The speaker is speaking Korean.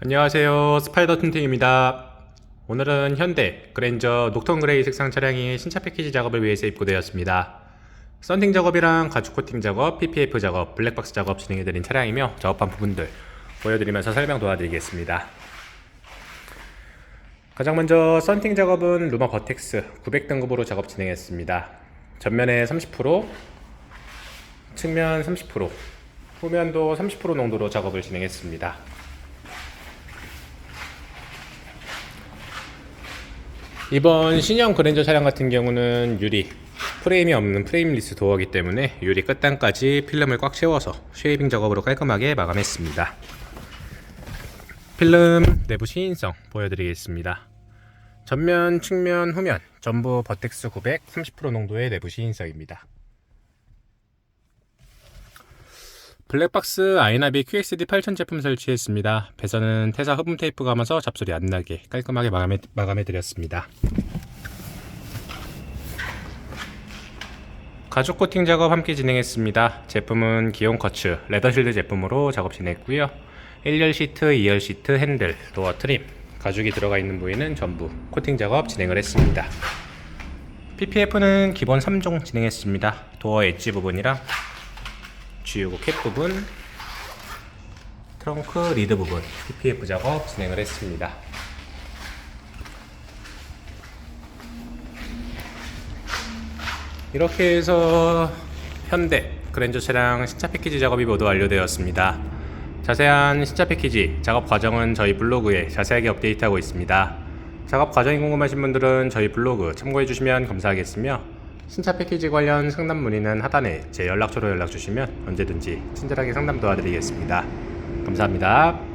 안녕하세요. 스파이더 튼팅입니다. 오늘은 현대 그랜저 녹턴 그레이 색상 차량이 신차 패키지 작업을 위해서 입고되었습니다. 썬팅 작업이랑 가죽 코팅 작업, PPF 작업, 블랙박스 작업 진행해드린 차량이며 작업한 부분들 보여드리면서 설명 도와드리겠습니다. 가장 먼저 썬팅 작업은 루마 버텍스 900등급으로 작업 진행했습니다. 전면에 30% 측면 30% 후면도 30% 농도로 작업을 진행했습니다 이번 신형 그랜저 차량 같은 경우는 유리 프레임이 없는 프레임리스 도어이기 때문에 유리 끝단까지 필름을 꽉 채워서 쉐이빙 작업으로 깔끔하게 마감했습니다. 필름 내부 시인성 보여드리겠습니다. 전면, 측면, 후면 전부 버텍스 900 30% 농도의 내부 시인성입니다. 블랙박스 아이나비 QXD 8000 제품 설치했습니다. 배선은 태사 흡음 테이프 감아서 잡소리 안 나게 깔끔하게 마감해, 마감해 드렸습니다. 가죽 코팅 작업 함께 진행했습니다. 제품은 기온 커츠 레더실드 제품으로 작업 진행했고요. 1열 시트, 2열 시트, 핸들, 도어 트림, 가죽이 들어가 있는 부위는 전부 코팅 작업 진행을 했습니다. PPF는 기본 3종 진행했습니다. 도어 엣지 부분이랑 지우고 캡 부분, 트렁크 리드 부분 PPF 작업 진행을 했습니다. 이렇게 해서 현대 그랜저 차량 신차 패키지 작업이 모두 완료되었습니다. 자세한 신차 패키지 작업 과정은 저희 블로그에 자세하게 업데이트하고 있습니다. 작업 과정이 궁금하신 분들은 저희 블로그 참고해 주시면 감사하겠으며 신차 패키지 관련 상담 문의는 하단에 제 연락처로 연락 주시면 언제든지 친절하게 상담 도와드리겠습니다. 감사합니다.